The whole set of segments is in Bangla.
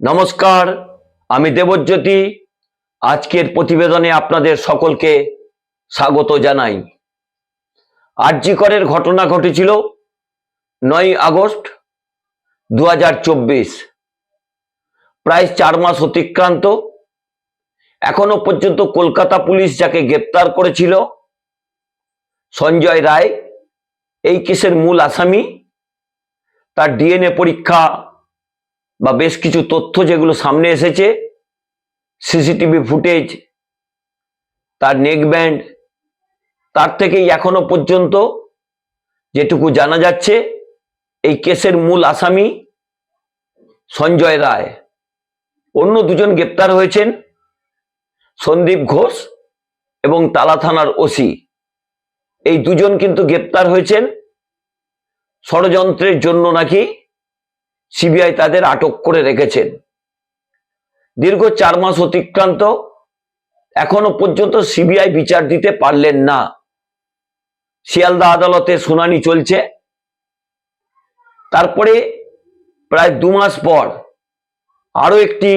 নমস্কার, আমি দেবজ্যোতি। আজকের প্রতিবেদনে আপনাদের সকলকে স্বাগত জানাই। আরজিকরের ঘটনা ঘটেছিল নয় আগস্ট দু হাজার চব্বিশ। প্রায় চার মাস অতিক্রান্ত। এখনও পর্যন্ত কলকাতা পুলিশ যাকে গ্রেপ্তার করেছিল, সঞ্জয় রায়, এই কেসের মূল আসামি। তার ডিএনএ পরীক্ষা বা বেশ কিছু তথ্য যেগুলো সামনে এসেছে, সিসিটিভি ফুটেজ, তার নেকব্যান্ড তার থেকেই এখনও পর্যন্ত যেটুকু জানা যাচ্ছে, এই কেসের মূল আসামি সঞ্জয় রায়। অন্য দুজন গ্রেপ্তার হয়েছেন, সন্দীপ ঘোষ এবং তালা থানার ওসি। এই দুজন কিন্তু গ্রেপ্তার হয়েছেন ষড়যন্ত্রের জন্য নাকি সিবিআই তাদের আটক করে রেখেছেন। দীর্ঘ চার মাস অতিক্রান্ত, এখনও পর্যন্ত সিবিআই বিচার দিতে পারলেন না। শিয়ালদা আদালতে শুনানি চলছে। তারপরে প্রায় দু মাস পর আরও একটি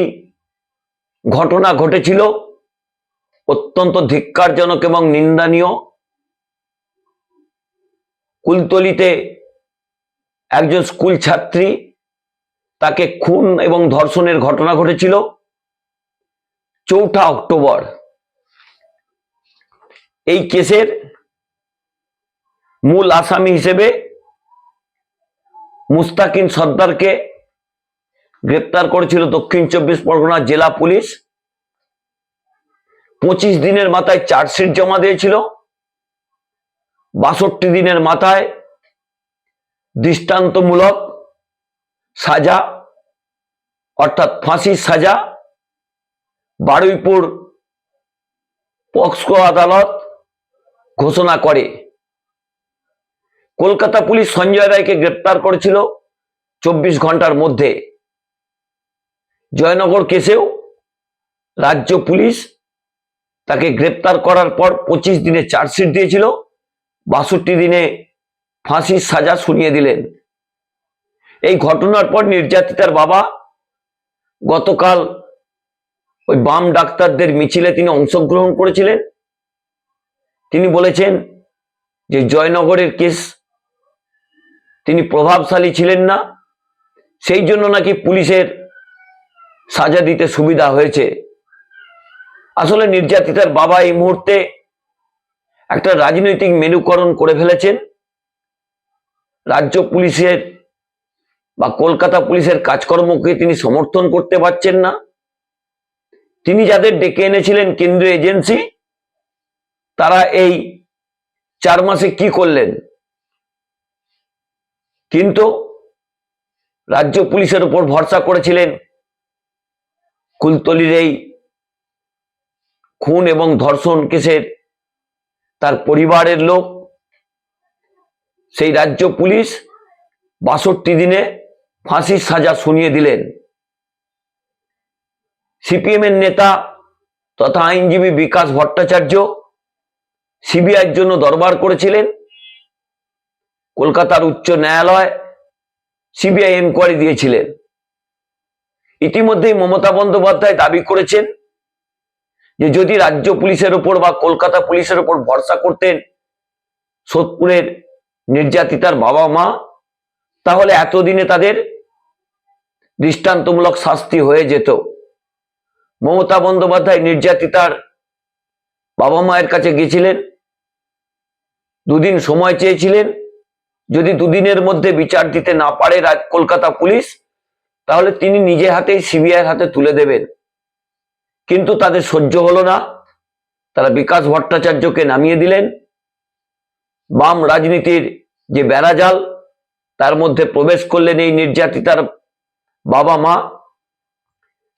ঘটনা ঘটেছিল, অত্যন্ত ধিক্কারজনক এবং নিন্দনীয়। কুলতলিতে একজন স্কুল ছাত্রী তাকে খুন এবং ধর্ষণের ঘটনা ঘটেছিল চৌঠা অক্টোবর। এই কেসের মূল আসামি হিসেবে মুস্তাকিন সর্দারকে গ্রেপ্তার করেছিল দক্ষিণ চব্বিশ পরগনা জেলা পুলিশ। পঁচিশ দিনের মাথায় চার্জশিট জমা দিয়েছিল। বাষট্টি দিনের মাথায় দৃষ্টান্তমূলক সাজা, অর্থাৎ ফাঁসির সাজা, বারুইপুর পক্সকো আদালত ঘোষণা করে। কলকাতা পুলিশ সঞ্জয় রায়কে গ্রেপ্তার করেছিল চব্বিশ ঘণ্টার মধ্যে। জয়নগর কেসেও রাজ্য পুলিশ তাকে গ্রেপ্তার করার পর পঁচিশ দিনে চার্জশিট দিয়েছিল, বাষট্টি দিনে ফাঁসির সাজা শুনিয়ে দিলেন। এই ঘটনার পর নির্যাতিতার বাবা গতকাল ওই বাম ডাক্তারদের মিছিলে তিনি অংশগ্রহণ করেছিলেন। তিনি বলেছেন যে জয়নগরের কেস তিনি প্রভাবশালী ছিলেন না, সেই জন্য নাকি পুলিশের সাজা দিতে সুবিধা হয়েছে। আসলে নির্যাতিতার বাবা এই মুহূর্তে একটা রাজনৈতিক মেনুকরণ করে ফেলেছেন। রাজ্য পুলিশের বা কলকাতা পুলিশের কাজকর্মকে তিনি সমর্থন করতে পারছেন না। তিনি যাদের ডেকে এনেছিলেন কেন্দ্রীয় এজেন্সি, তারা এই চার মাসে কি করলেন? কিন্তু রাজ্য পুলিশের উপর ভরসা করেছিলেন। কুলতলির এই খুন এবং ধর্ষণ কেসের তার পরিবারের লোক, সেই রাজ্য পুলিশ বাষট্টি দিনে ফাঁসির সাজা শুনিয়ে দিলেন। সিপিএম এর নেতা তথা আইনজীবী বিকাশ ভট্টাচার্য সিবিআইয়ের জন্য দরবার করেছিলেন। কলকাতার উচ্চ ন্যায়ালয় সিবিআই এনকোয়ারি দিয়েছিলেন। ইতিমধ্যেই মমতা বন্দ্যোপাধ্যায় দাবি করেছেন যে যদি রাজ্য পুলিশের ওপর বা কলকাতা পুলিশের ওপর ভরসা করতেন সোদপুরের নির্যাতিতার বাবা মা তাহলে এতদিনে তাদের দৃষ্টান্তমূলক শাস্তি হয়ে যেত। মমতা বন্দ্যোপাধ্যায় নির্যাতিতার বাবা মায়ের কাছে গেছিলেন দুদিন সময় চেয়েছিলেন, যদি দুদিনের মধ্যে বিচার দিতে না পারে কলকাতা পুলিশ, তাহলে তিনি নিজে হাতেই সিবিআইয়ের হাতে তুলে দেবেন। কিন্তু তাদের সহ্য হলো না। তারা বিকাশ ভট্টাচার্যকে নামিয়ে দিলেন। বাম রাজনীতির যে বেড়াজাল, তার মধ্যে প্রবেশ করলেন এই নির্যাতিতার বাবা মা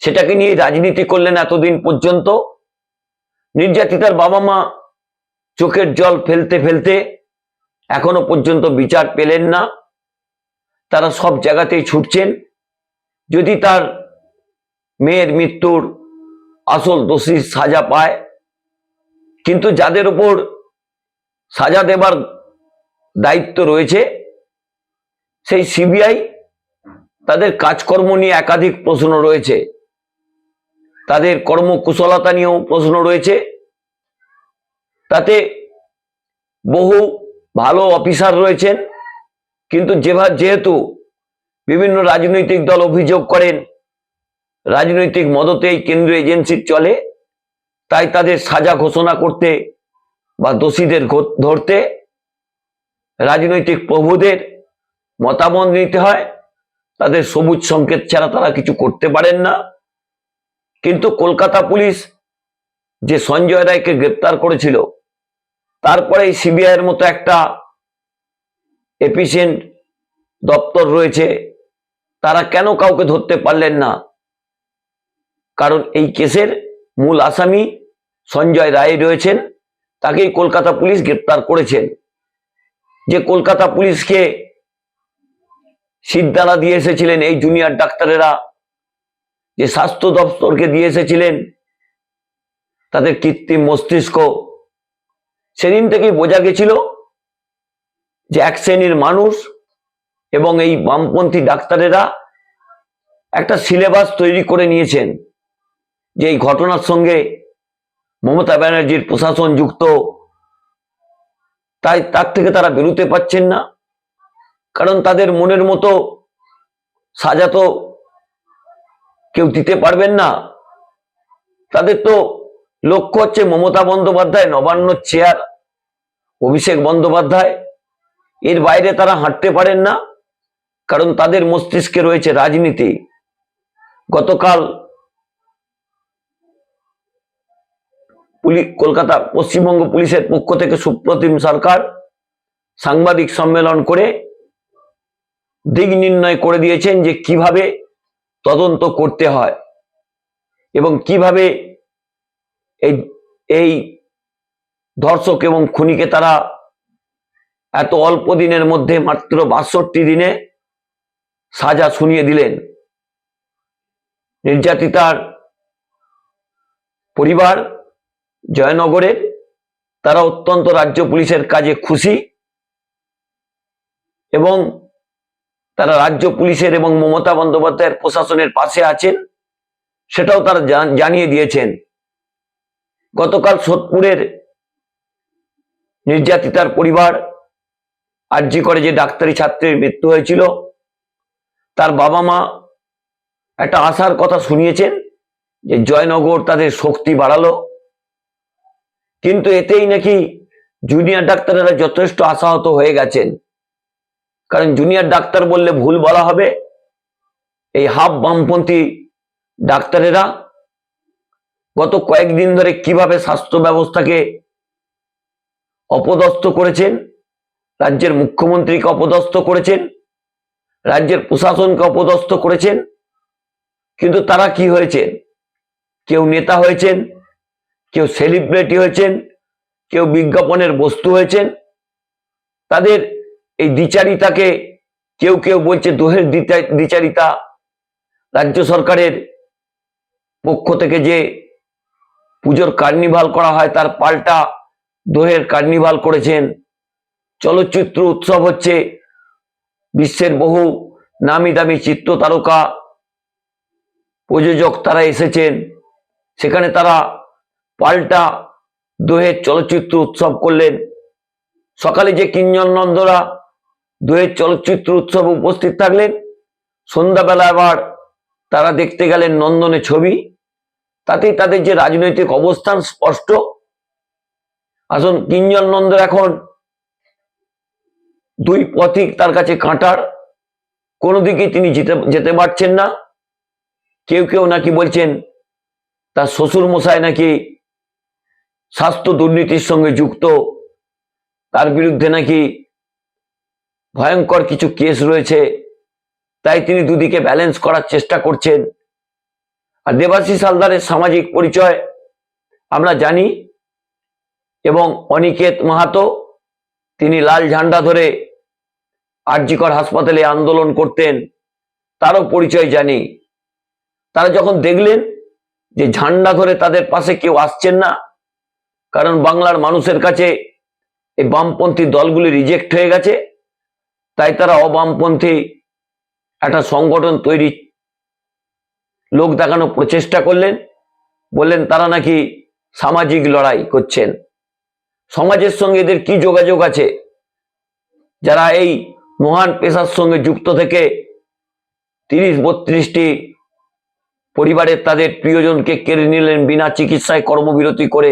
সেটাকে নিয়ে রাজনীতি করলেন এতদিন পর্যন্ত। নির্যাতিতার বাবা মা চোখের জল ফেলতে ফেলতে এখনও পর্যন্ত বিচার পেলেন না। তারা সব জায়গাতেই ছুটছেন। যদি তার মেয়ের মৃত্যুর আসল দোষী সাজা পায়, কিন্তু যাদের উপর সাজা দেবার দায়িত্ব রয়েছে, সেই সিবিআই তাদের কাজকর্ম নিয়ে একাধিক প্রশ্ন রয়েছে। তাদের কর্মকুশলতা নিয়েও প্রশ্ন রয়েছে। তাতে বহু ভালো অফিসার রয়েছেন, কিন্তু যেভাবে যেহেতু বিভিন্ন রাজনৈতিক দল অভিযোগ করেন, রাজনৈতিক মদতে এই কেন্দ্রীয় এজেন্সি চলে, তাই তাদের সাজা ঘোষণা করতে বা দোষীদের ধরতে রাজনৈতিক প্রভুদের মতামত নিতে হয়। তাদের সবুজ সংকেত ছাড়া তারা কিছু করতে পারেন না। কিন্তু কলকাতা পুলিশ যে সঞ্জয় রায়কে গ্রেপ্তার করেছিল, তারপরে সিবিআইয়ের মতো একটা এফিসিয়েন্ট দপ্তর রয়েছে, তারা কেন কাউকে ধরতে পারলেন না? কারণ এই কেসের মূল আসামি সঞ্জয় রায় রয়েছেন, তাকেই কলকাতা পুলিশ গ্রেপ্তার করেছেন। যে কলকাতা পুলিশকে সিদ্ধারা দিয়ে এসেছিলেন এই জুনিয়র ডাক্তারেরা যে স্বাস্থ্য দপ্তরকে দিয়ে এসেছিলেন। তাদের কৃত্রিম মস্তিষ্ক। সেদিন থেকেই বোঝা গেছিল যে এক শ্রেণির মানুষ এবং এই বামপন্থী ডাক্তারেরা একটা সিলেবাস তৈরি করে নিয়েছেন, যে এই ঘটনার সঙ্গে মমতা ব্যানার্জির প্রশাসন যুক্ত। তাই তার থেকে তারা বেরোতে পারছেন না। কারণ তাদের মনের মতো সাজা তো কেউ দিতে পারবেন না। তাদের তো লক্ষ্য হচ্ছে মমতা বন্দ্যোপাধ্যায় নবান্ন চেয়ার, অভিষেক বন্দ্যোপাধ্যায়। এর বাইরে তারা হাঁটতে পারেন না, কারণ তাদের মস্তিষ্কে রয়েছে রাজনীতি। গতকাল কলকাতা পশ্চিমবঙ্গ পুলিশের পক্ষ থেকে সুপ্রতিম সরকার সাংবাদিক সম্মেলন করে দিক নির্ণয় করে দিয়েছেন যে কীভাবে তদন্ত করতে হয় এবং কীভাবে এই এই ধর্ষক এবং খুনিকে তারা এত অল্প দিনের মধ্যে মাত্র বাষট্টি দিনে সাজা শুনিয়ে দিলেন। নির্যাতিতার পরিবার জয়নগরের, তারা অত্যন্ত রাজ্য পুলিশের কাজে খুশি এবং তারা রাজ্য পুলিশের এবং মমতা বন্দ্যোপাধ্যায়ের প্রশাসনের পাশে আছেন। সেটাও তারা জানিয়ে দিয়েছেন। গতকাল সোদপুরের নির্যাতিতার পরিবার আর্জি করে যে ডাক্তারি ছাত্রের মৃত্যু হয়েছিল, তার বাবা মা একটা আশার কথা শুনিয়েছেন যে জয়নগর তাদের শক্তি বাড়ালো। কিন্তু এতেই নাকি জুনিয়র ডাক্তারেরা যথেষ্ট আশাহত হয়ে গেছেন। কারণ জুনিয়র ডাক্তার বললে ভুল বলা হবে। এই হাফ বামপন্থী ডাক্তারেরা গত কয়েকদিন ধরে কীভাবে স্বাস্থ্য ব্যবস্থাকে অপদস্থ করেছেন, রাজ্যের মুখ্যমন্ত্রীকে অপদস্থ করেছেন, রাজ্যের প্রশাসনকে অপদস্থ করেছেন, কিন্তু তারা কি হয়েছেন? কেউ নেতা হয়েছেন, কেউ সেলিব্রিটি হয়েছেন, কেউ বিজ্ঞাপনের বস্তু হয়েছেন। তাদের এই দ্বিচারিতাকে কেউ কেউ বলছে দোহের দ্বিচা- দ্বিচারিতা। রাজ্য সরকারের পক্ষ থেকে যে পুজোর কার্নিভাল করা হয়, তার পাল্টা দোহের কার্নিভাল করেছেন। চলচ্চিত্র উৎসব হচ্ছে বিশ্বের বহু নামি দামি চিত্র তারকা প্রযোজক তারা এসেছেন। সেখানে তারা পাল্টা দোহের চলচ্চিত্র উৎসব করলেন। সকালে যে কিঞ্জন নন্দরা দোহের চলচ্চিত্র উৎসবে উপস্থিত থাকলেন। সন্ধ্যাবেলা আবার তারা দেখতে গেলেন নন্দনে ছবি। তাতেই তাদের যে রাজনৈতিক অবস্থান স্পষ্ট। আসুন কিঞ্জন নন্দ এখন দুই পথিক তার কাছে কাঁটার। কোনো দিকে তিনি যেতে যেতে পারছেন না। কেউ কেউ নাকি বলছেন, তার শ্বশুর মশাই নাকি স্বাস্থ্য দুর্নীতির সঙ্গে যুক্ত। তার বিরুদ্ধে নাকি ভয়ঙ্কর কিছু কেস রয়েছে, তাই তিনি দুদিকে ব্যালেন্স করার চেষ্টা করছেন। আর দেবাশিস হালদারের সামাজিক পরিচয় আমরা জানি, এবং অনিকেত মাহাতো, তিনি লাল ঝান্ডা ধরে আরজিকর হাসপাতালে আন্দোলন করতেন, তারও পরিচয় জানি। তারা যখন দেখলেন যে ঝান্ডা ধরে তাদের পাশে কেউ আসছেন না, কারণ বাংলার মানুষের কাছে এই বামপন্থী দলগুলি রিজেক্ট হয়ে গেছে তাই তারা অবামপন্থী একটা সংগঠন তৈরি লোক দেখানোর প্রচেষ্টা করলেন। বললেন, তারা নাকি সামাজিক লড়াই করছেন। সমাজের সঙ্গে এদের কি যোগাযোগ আছে? যারা এই মহান পেশার সঙ্গে যুক্ত থেকে তিরিশ, বত্রিশটি পরিবারের তাদের প্রিয়জনকে কেড়ে নিলেন বিনা চিকিৎসায় কর্মবিরতি করে।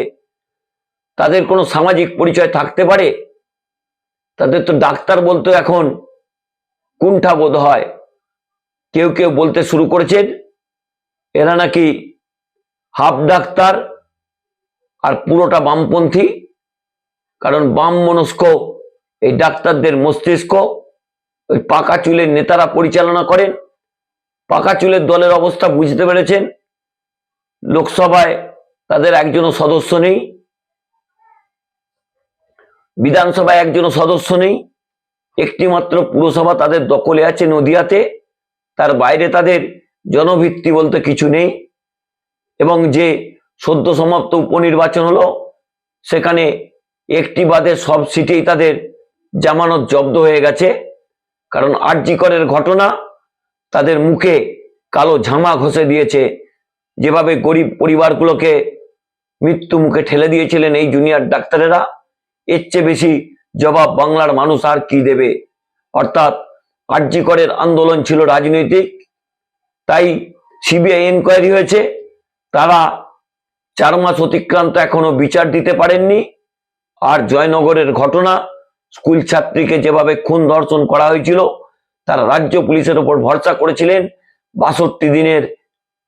তাদের কোনো সামাজিক পরিচয় থাকতে পারে? তাদের তো ডাক্তার বলতে এখন কুণ্ঠা বোধ হয়। কেউ কেউ বলতে শুরু করেছেন, এরা নাকি হাফ ডাক্তার আর পুরোটা বামপন্থী, কারণ বাম মনস্ক এই ডাক্তারদের মস্তিষ্ক, ওই পাকা চুলের নেতারা পরিচালনা করেন, পাকা চুলের দলের অবস্থা বুঝতে পেরেছেন। লোকসভায় তাদের একজনও সদস্য নেই। বিধানসভায় একজনও সদস্য নেই। একটি মাত্র পুরসভা তাদের দখলে আছে নদিয়াতে। তার বাইরে তাদের জনভিত্তি বলতে কিছু নেই। এবং যে সদ্য সমাপ্ত উপনির্বাচন হলো, সেখানে একটি বাদে সব সিটেই তাদের জামানত জব্দ হয়ে গেছে। কারণ আরজিকরের ঘটনা, তাদের মুখে কালো ঝামা ঘষে দিয়েছে। যেভাবে গরিব পরিবারগুলোকে মৃত্যু মুখে ঠেলে দিয়েছিলেন এই জুনিয়র ডাক্তারেরা এর চেয়ে বেশি জবাব বাংলার মানুষ আর কি দেবে? অর্থাৎ আরজিকরের আন্দোলন ছিল রাজনৈতিক, তাই সিবিআই এনকোয়ারি হয়েছে। তারা চার মাস অতিক্রান্ত এখনও বিচার দিতে পারেননি। আর জয়নগরের ঘটনা, স্কুল ছাত্রীকে যেভাবে খুন ধর্ষণ করা হয়েছিল, তারা রাজ্য পুলিশের ওপর ভরসা করেছিলেন। বাষট্টি দিনের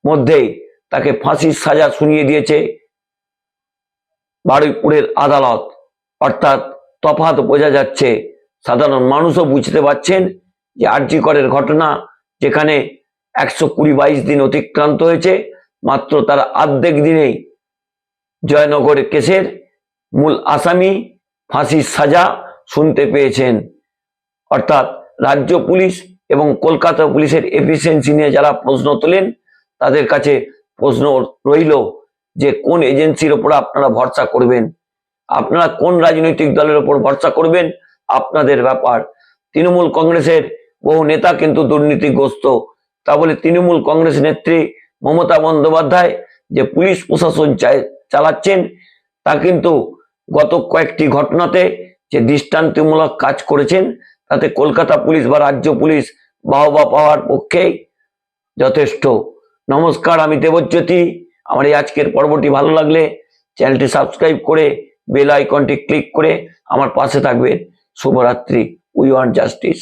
মধ্যেই তাকে ফাঁসির সাজা শুনিয়ে দিয়েছে বারুইপুরের আদালত। অর্থাৎ তফাত বোঝা যাচ্ছে। সাধারণ মানুষও বুঝতে পারছেন যে আর্যিকরের ঘটনা যেখানে একশো কুড়ি বাইশ দিন অতিক্রান্ত হয়েছে, মাত্র তার আর্ধেক দিনেই জয়নগরের কেসের মূল আসামি ফাঁসির সাজা শুনতে পেয়েছেন। অর্থাৎ রাজ্য পুলিশ এবং কলকাতা পুলিশের এফিসিয়েন্সি নিয়ে যারা প্রশ্ন তোলেন, তাদের কাছে প্রশ্ন রইল যে কোন এজেন্সির ওপর আপনারা ভরসা করবেন। আপনারা কোন রাজনৈতিক দলের ওপর ভরসা করবেন? আপনাদের ব্যাপার। তৃণমূল কংগ্রেসের বহু নেতা কিন্তু দুর্নীতিগ্রস্ত। তা বলে তৃণমূল কংগ্রেস নেত্রী মমতা বন্দ্যোপাধ্যায় যে পুলিশ প্রশাসন চালাচ্ছেন, তা কিন্তু গত কয়েকটি ঘটনাতে যে দৃষ্টান্তমূলক কাজ করেছেন, তাতে কলকাতা পুলিশ বা রাজ্য পুলিশ বাহবা পাওয়ার পক্ষেই যথেষ্ট। নমস্কার, আমি দেবজ্যোতি। আমার এই আজকের পর্বটি ভালো লাগলে চ্যানেলটি সাবস্ক্রাইব করে বেল আইকনটি ক্লিক করে আমার পাশে থাকবে। শুভরাত্রি উই ওয়ান্ট জাস্টিস।